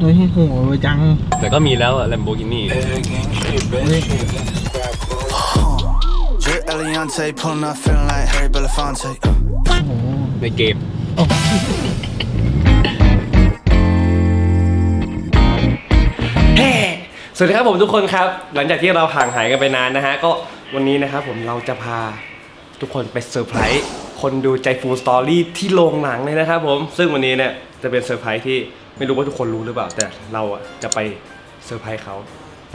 เฮ้ยโหรวยจัง แต่ก็มีแล้วแลมโบกินี่ Drip Eliante, pulling up, feeling like Harry Belafonte. โอ้โหในเกม เฮ้สวัสดีครับผมทุกคนครับ หลังจากที่เราห่างหายกันไปนานนะฮะ ก็วันนี้นะครับผมเราจะพาทุกคนไปเซอร์ไพรส์คนดูใจฟูสตอรี่ที่โรงหนังเลยนะครับผม ซึ่งวันนี้เนี่ยจะเป็นเซอร์ไพรส์ที่ ไม่รู้ว่าทุกคนรู้หรือเปล่า แต่เราอะจะไปเซอร์ไพรส์เขา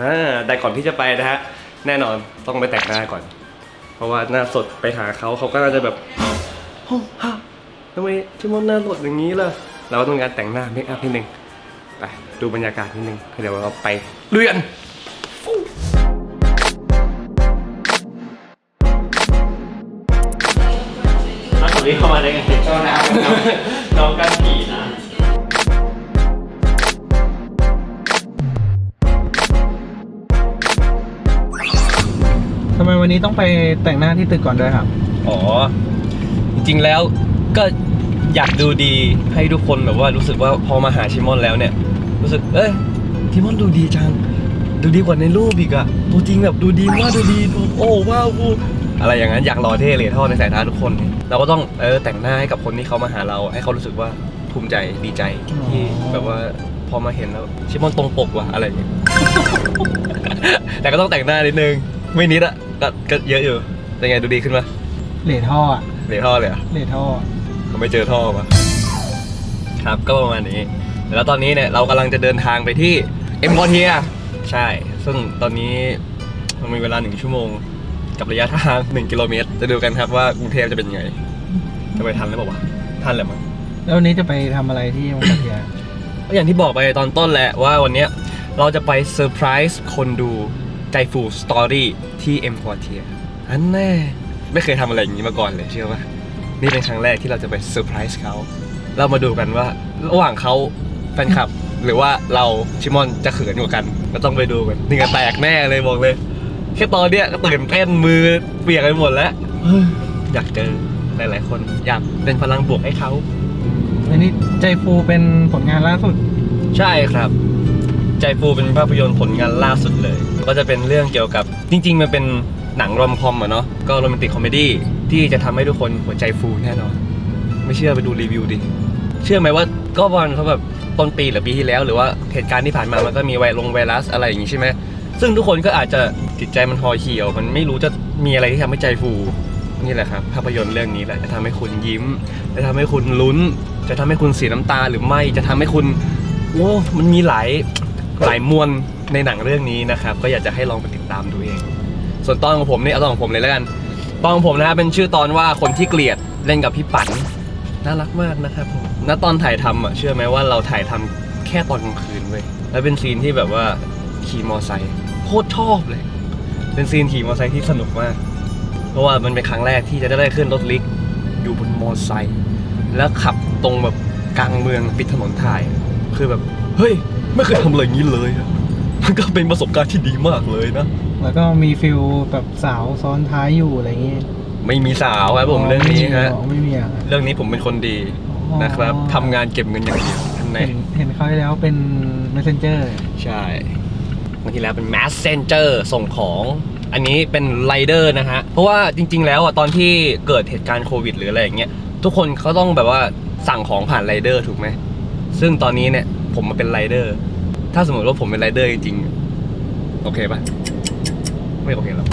อ่าแต่ก่อนที่จะไปนะฮะ แน่นอนต้องไปแต่งหน้าก่อน เพราะว่าหน้าสดไปหาเขาเขาก็น่าจะแบบโอ้ฮะทำไมชิมอนหน้าสดอย่างนี้ล่ะ เราก็ต้องการแต่งหน้าเมคอัพนิดนึง ไปดูบรรยากาศนิดนึงเดี๋ยวเราไปลุยกันเอาถุงนี้เข้ามาได้ไงน้องกันผีนะ วันนี้ต้องไปแต่งหน้าที่ตึกก่อนด้วยครับ อ๋อ จริงๆแล้วก็อยากดูดีให้ทุกคนแบบว่ารู้สึกว่าพอมาหาชิมอนแล้วเนี่ย รู้สึกเอ้ยชิมอนดูดีจัง ดูดีกว่าในรูปอีกอะตัวจริงแบบดูดีมากดูดีดูโอ้ว้าววูอะไรอย่างนั้นอยากรอเท่เลยท่อในสายตาทุกคน เราก็ต้องเออแต่งหน้าให้กับคนที่เขามาหาเรา ให้เขารู้สึกว่าภูมิใจดีใจที่อ๋อแบบว่าพอมาเห็นแล้วชิมอนตรงปกว่ะอะไรอย่างเงี้ยแต่ก็ต้องแต่งหน้านิดนึงไม่นิดอะ ก็ก็เยอะอยู่เป็นไงดูดีขึ้นปะเหล่ท่ออะเหลท่อเลยเหรอะเหล่ท่อ เขาไม่เจอท่อปะครับก็ประมาณนี้ แล้วตอนนี้เนี่ยเรากำลังจะเดินทางไปที่เอ็มพอเทียใช่ ซึ่งตอนนี้มันมีเวลาหนึ่งชั่วโมง กับระยะทางหนึ่งกิโลเมตร จะดูกันครับว่ากรุงเทพจะเป็นยังไง จะไปทันหรือเปล่าวะทันแหละมั้ง แล้ววันนี้จะไปทำอะไรที่มังกรเทีย ก็อย่างที่บอกไปตอนต้นแหละว่าวันเนี้ยเราจะไปเซอร์ไพรส์คนดู ใจฟูสตอรี่ที่เอ็มพอเทียอันแน่ไม่เคยทำอะไรอย่างนี้มาก่อนเลยเชื่อปะนี่เป็นครั้งแรกที่เราจะไปเซอร์ไพรส์เขาเรามาดูกันว่า ระหว่างเขาแฟนคลับ หรือว่าเราชิมอนจะเขินกว่ากัน ก็ต้องไปดูกันนี่ก็แตกแน่เลยบอกเลย แค่ตอนเนี้ยก็ตื่นเต้นมือเปียกไปหมดแล้วเฮ้ยอยากเจอหลายๆคน อยากเป็นพลังบวกให้เขาอันนี้ใจฟูเป็นผลงานล่าสุด ใช่ครับ ใจฟูเป็นภาพยนตร์ผลงานล่าสุดเลย ก็จะเป็นเรื่องเกี่ยวกับจริง ๆ มันเป็นหนังรอมคอมอะเนาะก็โรแมนติกคอมเมดี้ที่จะทำให้ทุกคนหัวใจฟูแน่นอน ไม่เชื่อไปดูรีวิวดิ เชื่อไหมว่าก็วันเขาแบบต้นปีหรือปีที่แล้ว หรือว่าเหตุการณ์ที่ผ่านมามันก็มีไวลงไวรัสอะไรอย่างงี้ใช่ไหมซึ่งทุกคนก็อาจจะจิตใจมันห่อเหี่ยว มันไม่รู้จะมีอะไรที่ทำให้ใจฟูนี่แหละครับภาพยนตร์เรื่องนี้แหละจะทำให้คุณยิ้ม จะทำให้คุณลุ้น จะทำให้คุณเสียน้ำตาหรือไม่จะทำให้คุณโอ้มันมีหลาย หลายมวลในหนังเรื่องนี้นะครับ ก็อยากจะให้ลองไปติดตามดูเอง ส่วนตอนของผมเนี่ยเอาตอนของผมเลยแล้วกัน ตอนของผมนะฮะเป็นชื่อตอนว่าคนที่เกลียดเล่นกับพี่ปันน่ารักมากนะครับผมณตอนถ่ายทำอะเชื่อไหมว่าเราถ่ายทำแค่ตอนกลางคืนเว้ยแล้วเป็นซีนที่แบบว่าขี่มอไซค์โคตรชอบเลย เป็นซีนขี่มอไซค์ที่สนุกมาก เพราะว่ามันเป็นครั้งแรกที่จะได้ขึ้นรถลิกอยู่บนมอไซค์แล้วขับตรงแบบกลางเมืองปิดถนนถ่าย คือแบบเฮ้ยไม่เคยทำอะไรอย่างนี้เลยอะมันก็เป็นประสบการณ์ที่ดีมากเลยนะ แล้วก็มีฟิลแบบสาวซ้อนท้ายอยู่อะไรอย่างงี้ไม่มีสาวครับผมเรื่องนี้ฮะอ๋อไม่มีอะ เรื่องนี้ผมเป็นคนดีอ๋อ นะครับทำงานเก็บเงินอย่างเดียวท่านแน่เห็นเห็นเขาวที่แล้วเป็น messenger ใช่เมื่อที่แล้วเป็น messenger ส่งของ อันนี้เป็นไรเดอร์นะฮะ เพราะว่าจริง ๆ แล้วอะตอนที่เกิดเหตุการณ์โควิดหรืออะไรอย่างเงี้ยทุกคนเขาต้องแบบว่าสั่งของผ่านไรเดอร์ถูกไหม ซึ่งตอนนี้เนี่ย ผมมาเป็นไรเดอร์ ถ้าสมมติว่าผมเป็นไรเดอร์จริงๆ โอเคปะไม่โอเคหรอก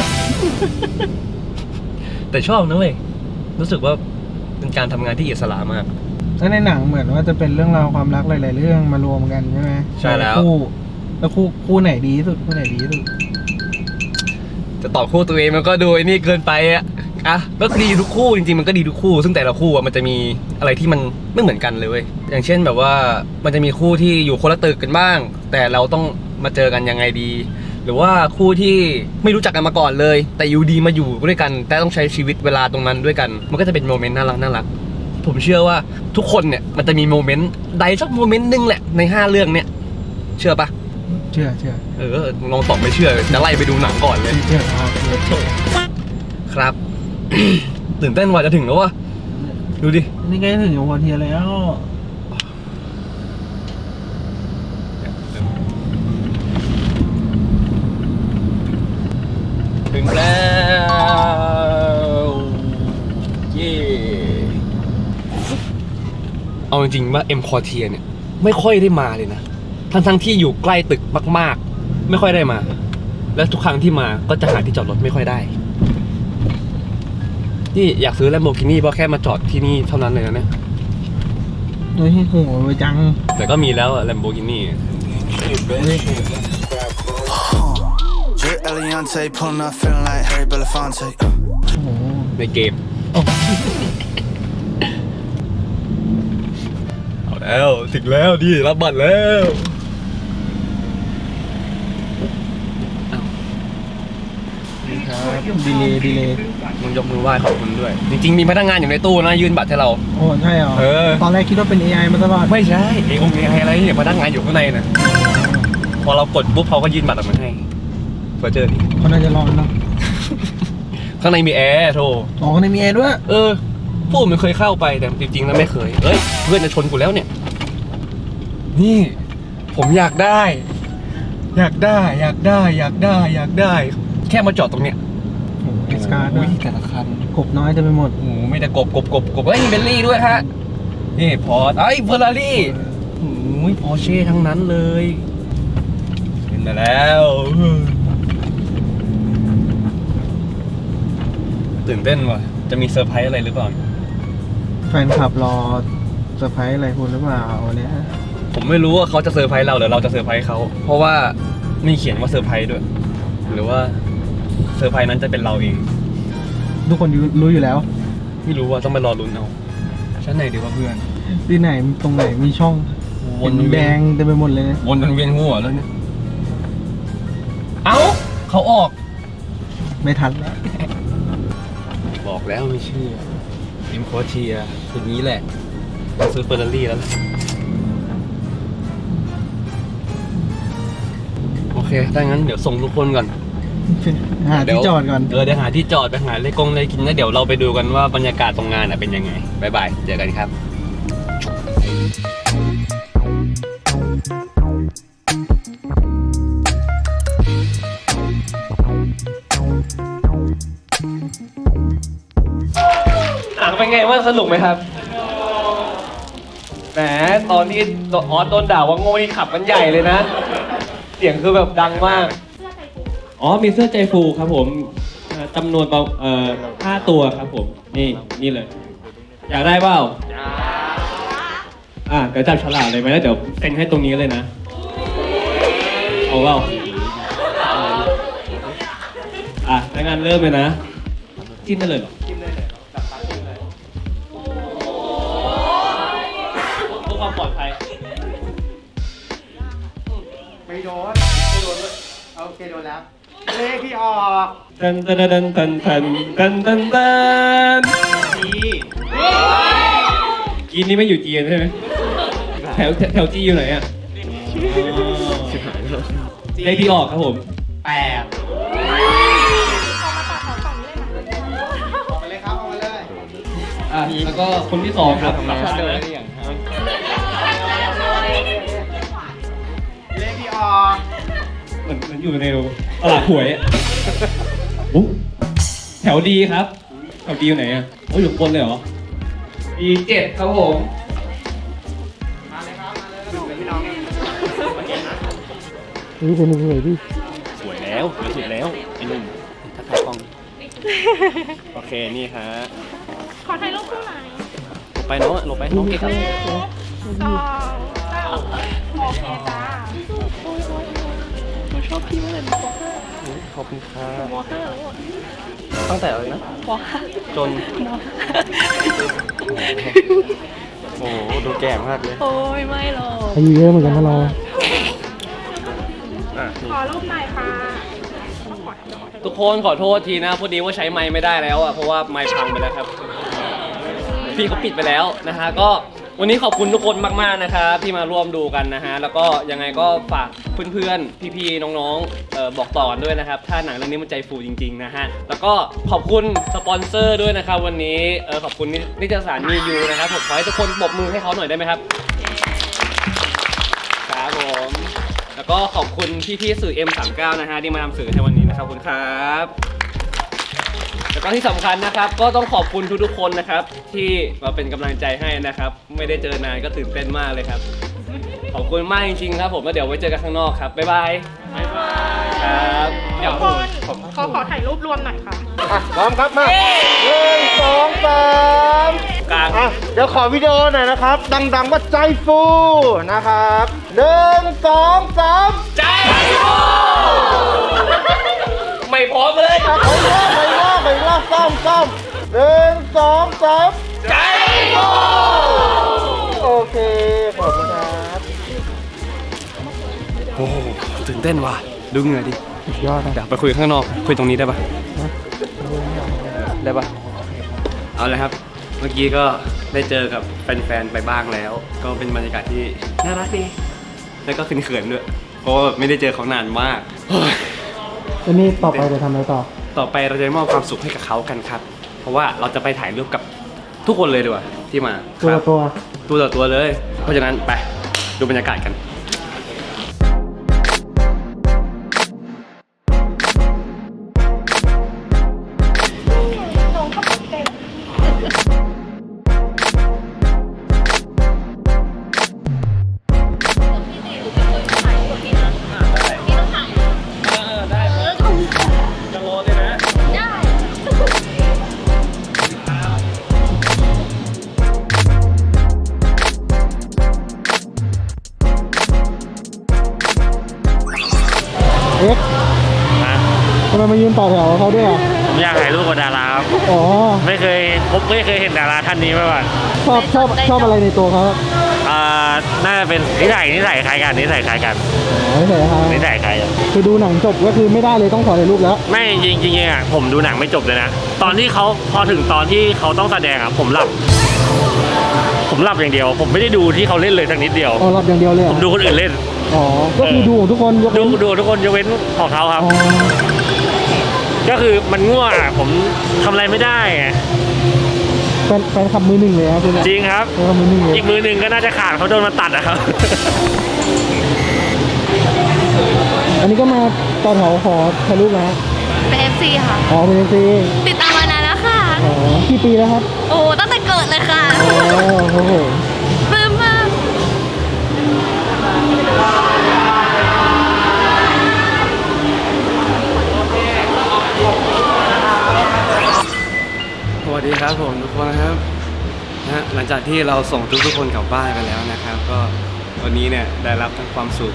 แต่ชอบนะเว้ย รู้สึกว่าเป็นการทำงานที่อิสระมากแล้วในหนังเหมือนว่าจะเป็นเรื่องราวความรักหลาย ๆ เรื่องมารวมกันใช่ไหมใช่แล้ว คู่แล้วคู่คู่ไหนดีที่สุดคู่ไหนดีที่สุดจะตอบคู่ตัวเองมันก็ดูไอ้นี่เกินไปอะ อะก็ดีทุกคู่จริงๆมันก็ดีทุกคู่ ซึ่งแต่ละคู่อะมันจะมีอะไรที่มันไม่เหมือนกันเลยเว้ยอย่างเช่นแบบว่ามันจะมีคู่ที่อยู่คนละตึกกันบ้าง แต่เราต้องมาเจอกันยังไงดี หรือว่าคู่ที่ไม่รู้จักกันมาก่อนเลย แต่อยู่ดีมาอยู่ด้วยกัน แต่ต้องใช้ชีวิตเวลาตรงนั้นด้วยกัน มันก็จะเป็นโมเมนต์น่ารักน่ารักผมเชื่อว่าทุกคนเนี่ยมันจะมีโมเมนต์ใดสักโมเมนต์หนึงแหละในห้าเรื่องเนี่ยเชื่อปะเชื่อเชื่อเออลองตอบไม่เชื่อจะไล่ไปดูหนังก่อนเลยเชื่อครับเชื่อเชื่อครับ ตื่นเต้นว่าจะถึงแล้ววะดูดิ นี่ไงถึงหัวเทียแล้วถึงแล้วเย่เอาจริงๆว่าเอ็มคอเทียเนี่ย ไม่ค่อยได้มาเลยนะ ทั้งๆที่อยู่ใกล้ตึกมาก ๆ ไม่ค่อยได้มา และทุกครั้งที่มาก็จะหาที่จอดรถไม่ค่อยได้ นี่อยากซื้อแลมโบกินี่เพราะแค่มาจอดที่นี่เท่านั้นเลยนะเนี่ยโอ้ยโหจัง แต่ก็มีแล้วแลมโบกินี่ Drip Eliante, pulling up, feeling like Harry Belafonte. Uh. โอ้โหในเกมเอาแล้ว ถึงแล้วดิรับบัตรแล้ว ครับ ดีเลยดีเลยมึงยกมือไหว้ขอบคุณด้วย จริง ๆ มีพนักงานอยู่ในตู้นะยื่นบัตรให้เรา โอ้ใช่เหรอเออ ตอนแรกคิดว่าเป็น AI มาตลอดไม่ใช่เอองเอไออะไรเนี่ยพนักงานอยู่ข้างในนะพอเรากดปุ๊บเขาก็ยื่นบัตรออกมาให้เฟอร์เจอร์ดิเขาน่าจะร้อนเนาะข้างในมีแอร์โธ่อ๋อในมีแอร์ด้วย เออพูดมันเคยเข้าไปแต่จริงๆแล้วไม่เคยเอ้ยเพื่อนจะชนกูแล้วเนี่ย นี่ ผมอยากได้ อยากได้ อยากได้ อยากได้ อยากได้ แค่มาจอดตรงเนี้ยโอ้โหเอส การ์ดด้อุ้วยยแต่ละคันกบน้อยเต็มไปหมด โอ้โหไม่แต่กบกบกบกบเอ้ยมีเบลลี่ด้วยฮะนี่พอร์ตไอ้เฟอร์รารี่โอ้ยพอเช่ทั้งนั้นเลยเป็นมาแล้วตื่นเต้นว่ะ จะมีเซอร์ไพรส์อะไรหรือเปล่า แฟนคลับรอเซอร์ไพรส์อะไรคุณหรือเปล่าวันเนี้ยผมไม่รู้ว่าเขาจะเซอร์ไพรส์เราหรือเราจะเซอร์ไพรส์เขาเพราะว่าไม่เขียนว่าเซอร์ไพรส์ด้วย หรือว่าเซอร์ไพรส์นั้นจะเป็นเราเอง ทุกคนรู้อยู่แล้ว ไม่รู้ว่าต้องไปรอลุ้นเอาชั้นไหนดีวะเพื่อน ที่ไหนตรงไหนมีช่องวนเห็นเวีแดยนงเต็มไปหมดเลยนะวนจนเวียนหัวแล้วเนี่ย เอ้าเขาออก ไม่ทันแล้ว บอกแล้วไม่เชื่อเอ็มโคเทียอย่างนี้แหละต้องซื้อเฟอร์รารี่แล้วแหละโอเคถ้างั้นเดี๋ยวส่งทุกคนก่อน หาที่จอดก่อน เออเดี๋ยวหาที่จอดไปหาอะไรกงอะไรกินแล้วเดี๋ยวเราไปดูกันว่าบรรยากาศตรงงานน่ะเป็นยังไงบายบายเจอกันครับหนังเป็นไงว่างสนุกไหมครับแหมตอนที่ออสโดนด่าว่าโง่นี่ขับกันใหญ่เลยนะ เสียงคือแบบดังมาก อ๋อมีเสื้อใจฟูครับผมเอ่อจำนวนประเอ่อห้าตัวครับผม นี่นี่เลย อยากได้เปล่าอะเดี๋ยวจับฉลากเลยไหมแล้วเดี๋ยวเซ็นให้ตรงนี้เลยนะเอาเปล่าอะถ้านเริ่มเลยนะจิ้มได้เลยเหรอจิ้มได้เลยจับตาจิ้มเลยเพื่อความปลอดภัย ไม่โดนไม่โดนด้วยโอเคโดนแล้ว เลขที่ออกตันตันตันตันตันตันตันตันดีจีนนี่ไม่อยู่จีนใช่ไหมแถวแถวจีอยู่ไหนอะเลขที่ออกครับผมแปดออกมาเลยครับออกมาเลยอะแล้วก็คนที่สองครับเลขที่ออกเหมือนเหมือนอยู่ใน ตลาดหวยอะอุ๊แถวดีครับ แถวดีอยู่ไหนอะโอ้ยอยู่ข้างบนเลยเหรอดีเจ็ดครับผม มาเลยครับ มาเลยแล้วหนูเป็นพี่น้องนี่นี่เป็นยังไงพี่สวยแล้วสวยสุดแล้วไอ้หนุ่มถ้าถ่ายกล้อง โอเค นี่ฮะ ขอถ่ายรูปคู่หน่อยหลบไปน้องหลบไปน้องเก่งครับสองสามโอเคจ้าหนูช อบพี่มากเลยหนูวอเตอร์ขอบคุณครับวอเตอร์แล้วอะตั้งแต่อะไรนะวอเตอร์จนโอ้โหดูแก่มากเลยโอ้ยไม่หรอกอายุเยอะเหมือนกันนะเราอะนี่ขอรูปหน่อยค่ะทุกคนขอโทษทีนะ พอดีว่าใช้ไม้ไม่ได้แล้วอะ เพราะว่าไม้พังไปแล้วครับ พี่เขาปิดไปแล้วนะฮะ ก็ วันนี้ขอบคุณทุกคนมากๆนะครับที่มาร่วมดูกันนะฮะแล้วก็ยังไงก็ฝากเพื่อนๆพี่ๆน้องๆเอ่อบอกต่อนด้วยนะครับ ถ้าหนังเรื่องนี้มันใจฟูจริงๆนะฮะแล้วก็ขอบคุณสปอนเซอร์ด้วยนะครับวันนี้เออขอบคุณนินิตยสารมียูนะครับผมขอให้ทุกคนปรบมือให้เขาหน่อยได้ไหมครับครับผมแล้วก็ขอบคุณพี่ๆสื่อ M39 นะฮะที่มานำสื่อในวันนี้นะครับขอบคุณครับ ก็ที่สำคัญนะครับ ก็ต้องขอบคุณทุกๆคนนะครับ ที่มาเป็นกำลังใจให้นะครับ ไม่ได้เจอนานก็ตื่นเต้นมากเลยครับ ขอบคุณมากจริงๆครับ ผมแล้วเดี๋ยวไว้เจอกันข้างนอกครับบ๊ายบายบ๊ายบายครับเดี๋ยวทุกคนเขาขอถ่ายรูปรวมหน่อยค่ะ อะพร้อมครับมาหนึ่งสองสามกลางอะเดี๋ยวขอวิดีโอหน่อยนะครับ ดังๆว่าใจฟูนะครับหนึ่งสองสามใจไม่พร้อมเลยอะไปรอบ ไปรอบไปรอบซ่อมซ่อมหนึ่งสองสามใจโอเค ขอบคุณครับโอ้โหตื่นเต้นว่ะ ดูเหงื่อดิยอดนะเดี๋ยวไปคุยข้างนอก คุยตรงนี้ได้ปะได้ปะเอาเลยครับ เมื่อกี้ก็ได้เจอกับแฟนๆไปบ้างแล้ว ก็เป็นบรรยากาศที่น่ารักดี แล้วก็เขินๆด้วย เพราะว่าไม่ได้เจอเขานานมากเฮ้ยแล้วนี่ต่อไปจะทำอะไรต่อ ต่อไปเราจะมอบความสุขให้กับเขากันครับ เพราะว่าเราจะไปถ่ายรูปกับทุกคนเลยดีกว่าที่มาตัวครับตัวตัวต่อตัวเลย เพราะฉะนั้นไปดูบรรยากาศกัน เอ็กซ์ทำไมมายืนต่อแถวกับเขาด้วยอะผมอยากถ่ายรูปกับดาราครับอ๋อไม่เคยผมไม่เคยเห็นดาราท่านนี้มาก่อนชอบชอบชอบอะไรในตัวเขาอ่าน่าจะเป็นนิสัยนิสัยคล้ายกันนิสัยคล้ายกันอ๋อไม่ใช่ครับนิสัยคล้ายกันคือดูหนังจบก็คือไม่ได้เลยต้องขอถ่ายรูปแล้ว ไม่จริงจริงๆอะผมดูหนังไม่จบเลยนะตอนที่เขาพอถึงตอนที่เขาต้องแสดงอะผมหลับผมหลับอย่างเดียว ผมไม่ได้ดูที่เขาเล่นเลยสักนิดเดียวอ๋อรับอย่างเดียวเลยเหรผอมดูคนอื่นเล่น อ๋อ ก็คือดูของทุกคนยกดูเว้นดูทุกคนยกเว้นของเขาครับ อ๋อก็คือมันง่วงอะผมทำอะไรไม่ได้อะแฟนแฟนขับมือหนึ่งเลยครับคุณเนี่ยจริงครับ แฟนขับมือหนึ่งเลยอีกมือหนึ่งก็น่าจะขาดเขาโดนมาตัดนะครับ อันนี้ก็มาต่อแถวขอถ่ายรูปนะฮะเป็น FC ค่ะ อ๋อเป็นเอ็นซีติดตามมานานแล้วค่ะ อ๋อกี่ปีแล้วครับ โอ้ตั้งแต่เกิดเลยค่ะ อ๋อโอ้โห ครับผมทุกคนนะครับนะฮะหลังจากที่เราส่งทุกๆคนกลับบ้านกันแล้วนะครับ ก็วันนี้เนี่ยได้รับทั้งความสุข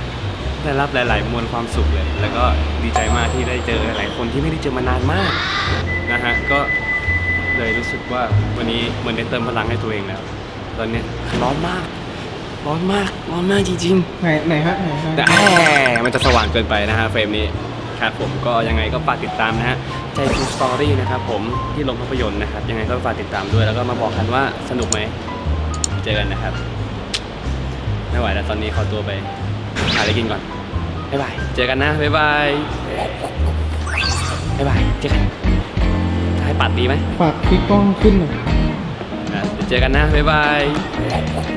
ได้รับหลาย ๆ มวลความสุขเลย แล้วก็ดีใจมากที่ได้เจอหลายคนที่ไม่ได้เจอมานานมากนะฮะก็เลยรู้สึกว่าวันนี้เหมือนได้เติมพลังให้ตัวเองแล้ว ตอนเนี้ยร้อนมาก ร้อนมากร้อนมากจริงๆไหนไหนฮะไหนฮะแต่แหมมันจะสว่างเกินไปนะฮะเฟรมนี้ ครับผมก็ยังไงก็ฝากติดตามนะฮะใจฟูสตอรี่นะครับผมที่ลงภาพยนตร์นะครับ ยังไงก็ฝากติดตามด้วยแล้วก็มาบอกกันว่าสนุกไหมเจอกันนะครับ ไม่ไหวแล้วตอนนี้ขอตัวไปหาอะไรกินก่อนบ๊ายบายเจอกันนะบ๊ายบายบ๊ายบายเจอกันให้ปัดดีไหมฝากคลิกกล้องขึ้นหน่อย อะเดี๋ยวเจอกันนะบ๊ายบาย